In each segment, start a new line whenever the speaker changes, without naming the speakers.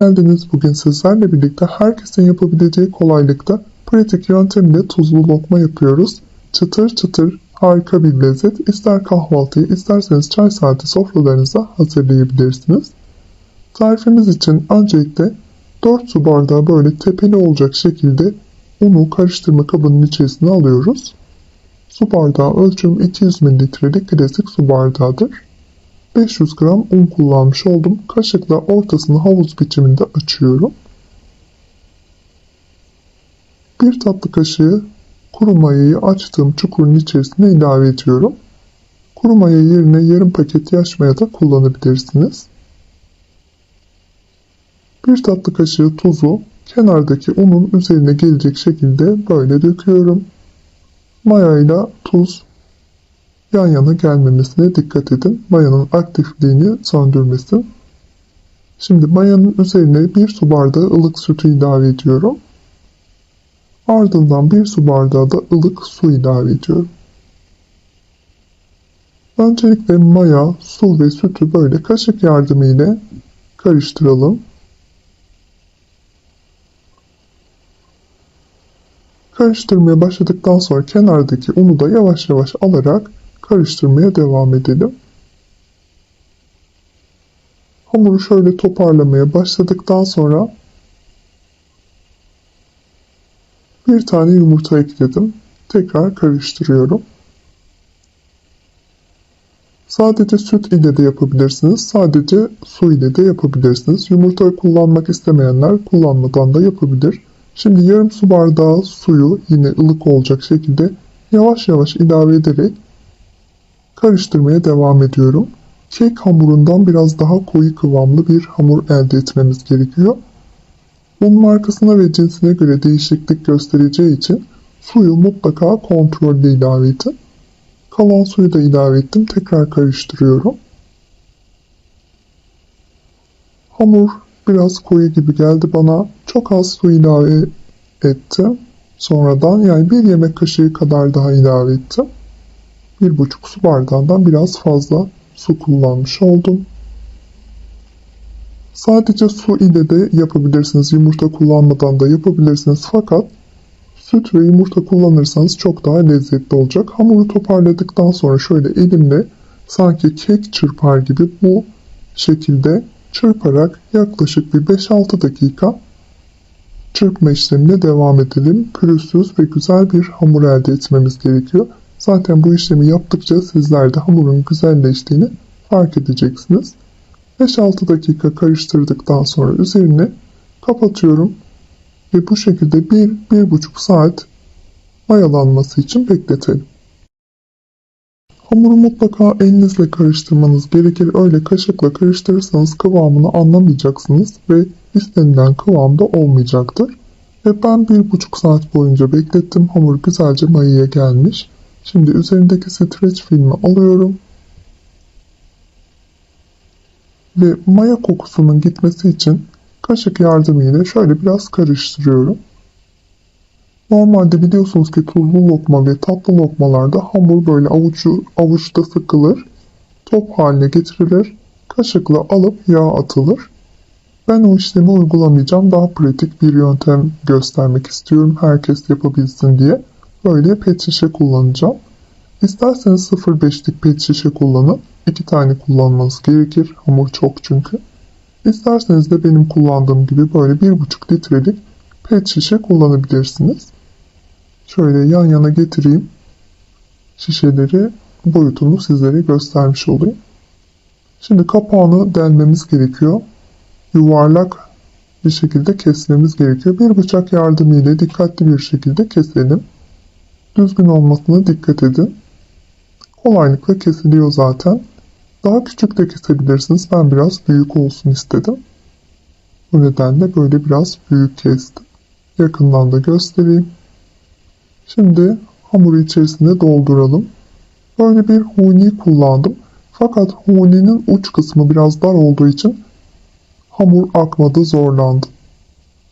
Geldiniz bugün sizlerle birlikte herkesin yapabileceği kolaylıkta pratik yöntemle tuzlu lokma yapıyoruz. Çıtır çıtır harika bir lezzet. İster kahvaltıyı isterseniz çay saati sofralarınıza hazırlayabilirsiniz. Tarifimiz için öncelikle 4 su bardağı böyle tepeli olacak şekilde unu karıştırma kabının içerisine alıyoruz. Su bardağı ölçüm 200 mililitrelik klasik su bardağıdır. 500 gram un kullanmış oldum. Kaşıkla ortasını havuz biçiminde açıyorum. Bir tatlı kaşığı kuru mayayı açtığım çukurun içerisine ilave ediyorum. Kuru maya yerine yarım paket yaş maya da kullanabilirsiniz. Bir tatlı kaşığı tuzu kenardaki unun üzerine gelecek şekilde böyle döküyorum. Maya ile tuz yan yana gelmemesine dikkat edin. Mayanın aktifliğini söndürmesin. Şimdi mayanın üzerine bir su bardağı ılık sütü ilave ediyorum. Ardından bir su bardağı da ılık su ilave ediyorum. Öncelikle maya, su ve sütü böyle kaşık yardımıyla karıştıralım. Karıştırmaya başladıktan sonra kenardaki unu da yavaş yavaş alarak karıştırmaya devam edelim. Hamuru şöyle toparlamaya başladıktan sonra bir tane yumurta ekledim. Tekrar karıştırıyorum. Sadece süt ile de yapabilirsiniz. Sadece su ile de yapabilirsiniz. Yumurta kullanmak istemeyenler kullanmadan da yapabilir. Şimdi yarım su bardağı suyu yine ılık olacak şekilde yavaş yavaş ilave ederek karıştırmaya devam ediyorum. Kek hamurundan biraz daha koyu kıvamlı bir hamur elde etmemiz gerekiyor. Un markasına ve cinsine göre değişiklik göstereceği için suyu mutlaka kontrollü ilave edin. Kalan suyu da ilave ettim. Tekrar karıştırıyorum. Hamur biraz koyu gibi geldi bana. Çok az su ilave ettim. Sonradan yani bir yemek kaşığı kadar daha ilave ettim. Bir buçuk su bardağından biraz fazla su kullanmış oldum. Sadece su ile de yapabilirsiniz. Yumurta kullanmadan da yapabilirsiniz. Fakat süt ve yumurta kullanırsanız çok daha lezzetli olacak. Hamuru toparladıktan sonra şöyle elimle sanki kek çırpar gibi bu şekilde çırparak yaklaşık bir 5-6 dakika çırpma işlemine devam edelim. Pürüzsüz ve güzel bir hamur elde etmemiz gerekiyor. Zaten bu işlemi yaptıkça sizler de hamurun güzelleştiğini fark edeceksiniz. 5-6 dakika karıştırdıktan sonra üzerine kapatıyorum ve bu şekilde 1-1,5 saat mayalanması için bekletelim. Hamuru mutlaka elinizle karıştırmanız gerekir. Öyle kaşıkla karıştırırsanız kıvamını anlamayacaksınız ve istenilen kıvamda olmayacaktır. Ve ben 1,5 saat boyunca beklettim. Hamur güzelce mayaya gelmiş. Şimdi üzerindeki streç filmi alıyorum. Ve maya kokusunun gitmesi için kaşık yardımıyla şöyle biraz karıştırıyorum. Normalde biliyorsunuz ki tuzlu lokma ve tatlı lokmalarda hamur böyle avucu, avuçta sıkılır, top haline getirilir, kaşıkla alıp yağ atılır. Ben o işlemi uygulamayacağım. Daha pratik bir yöntem göstermek istiyorum. Herkes yapabilsin diye. Böyle pet şişe kullanacağım. İsterseniz 0.5'lik pet şişe kullanın. 2 tane kullanmanız gerekir. Hamur çok çünkü. İsterseniz de benim kullandığım gibi böyle 1.5 litrelik pet şişe kullanabilirsiniz. Şöyle yan yana getireyim. Şişeleri boyutunu sizlere göstermiş olayım. Şimdi kapağını delmemiz gerekiyor. Yuvarlak bir şekilde kesmemiz gerekiyor. Bir bıçak yardımıyla dikkatli bir şekilde keselim. Düzgün olmasına dikkat edin. Kolaylıkla kesiliyor zaten. Daha küçük de kesebilirsiniz. Ben biraz büyük olsun istedim. Bu nedenle böyle biraz büyük kestim. Yakından da göstereyim. Şimdi hamuru içerisine dolduralım. Böyle bir huni kullandım. Fakat huninin uç kısmı biraz dar olduğu için hamur akmadı zorlandı.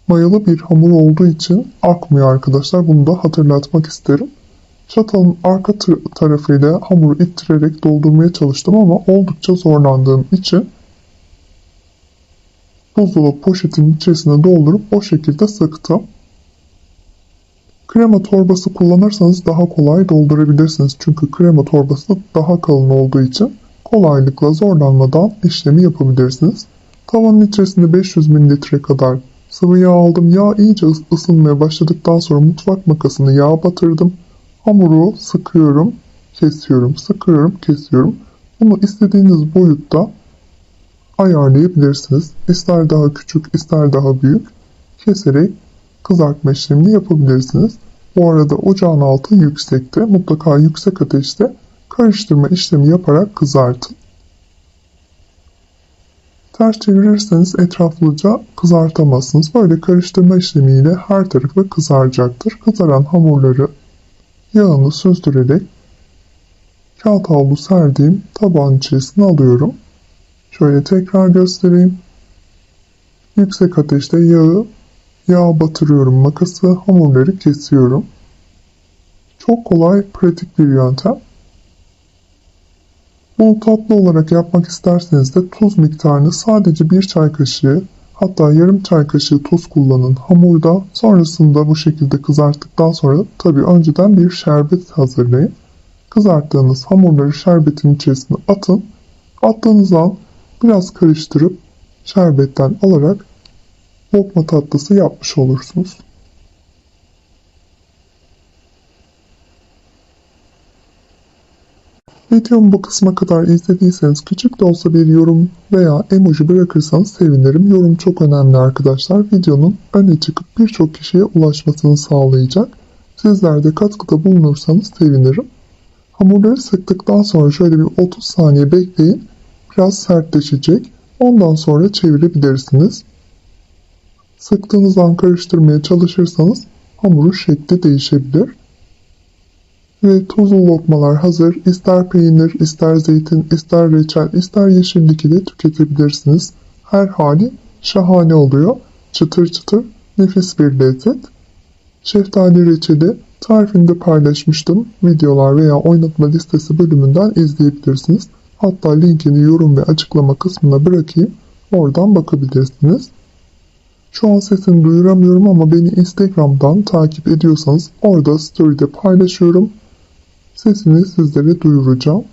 Mayalı bir hamur olduğu için akmıyor arkadaşlar. Bunu da hatırlatmak isterim. Çatalın arka tarafıyla hamuru ittirerek doldurmaya çalıştım ama oldukça zorlandığım için buzdolabı poşetinin içerisine doldurup o şekilde sıktım. Krema torbası kullanırsanız daha kolay doldurabilirsiniz. Çünkü krema torbası daha kalın olduğu için kolaylıkla zorlanmadan işlemi yapabilirsiniz. Tavanın içerisinde 500 ml kadar sıvı yağ aldım. Yağ iyice ıs- ısınmaya başladıktan sonra mutfak makasını yağa batırdım. Hamuru sıkıyorum, kesiyorum, sıkıyorum, kesiyorum. Bunu istediğiniz boyutta ayarlayabilirsiniz. İster daha küçük, ister daha büyük keserek kızartma işlemini yapabilirsiniz. Bu arada ocağın altı yüksekte. Mutlaka yüksek ateşte karıştırma işlemi yaparak kızartın. Ters çevirirseniz etraflıca kızartamazsınız. Böyle karıştırma işlemiyle her tarafı kızaracaktır. Kızaran hamurları yağını süzdürerek kağıt havlu serdiğim tabağın içerisine alıyorum. Şöyle tekrar göstereyim. Yüksek ateşte yağı Yağa batırıyorum makası, hamurları kesiyorum. Çok kolay, pratik bir yöntem. Bunu tatlı olarak yapmak isterseniz de tuz miktarını sadece bir çay kaşığı hatta yarım çay kaşığı tuz kullanın hamurda. Sonrasında bu şekilde kızarttıktan sonra tabi önceden bir şerbet hazırlayın. Kızarttığınız hamurları şerbetin içerisine atın. Attığınız an biraz karıştırıp şerbetten alarak lokma tatlısı yapmış olursunuz. Videomu bu kısma kadar izlediyseniz küçük de olsa bir yorum veya emoji bırakırsanız sevinirim. Yorum çok önemli arkadaşlar. Videonun öne çıkıp birçok kişiye ulaşmasını sağlayacak. Sizler de katkıda bulunursanız sevinirim. Hamurları sıktıktan sonra şöyle bir 30 saniye bekleyin. Biraz sertleşecek. Ondan sonra çevirebilirsiniz. Sıktığınız an karıştırmaya çalışırsanız hamurun şekli değişebilir. Ve tuzlu lokmalar hazır. İster peynir, ister zeytin, ister reçel, ister yeşillik ile tüketebilirsiniz. Her hali şahane oluyor. Çıtır çıtır nefis bir lezzet. Şeftali reçeli tarifini de paylaşmıştım. Videolar veya oynatma listesi bölümünden izleyebilirsiniz. Hatta linkini yorum ve açıklama kısmına bırakayım. Oradan bakabilirsiniz. Şu an sesini duyuramıyorum ama beni Instagram'dan takip ediyorsanız orada story'de paylaşıyorum. Sesini sizlere duyuracağım.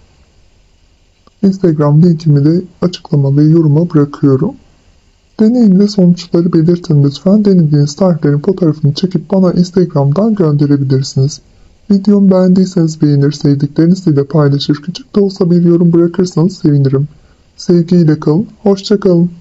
Instagram linkimi de açıklama ve yoruma bırakıyorum. Deneyin ve sonuçları belirtin lütfen. Denediğiniz tariflerin fotoğrafını çekip bana Instagram'dan gönderebilirsiniz. Videomu beğendiyseniz beğenir, sevdiklerinizle paylaşır, küçük de olsa bir yorum bırakırsanız sevinirim. Sevgiyle kalın, hoşça kalın.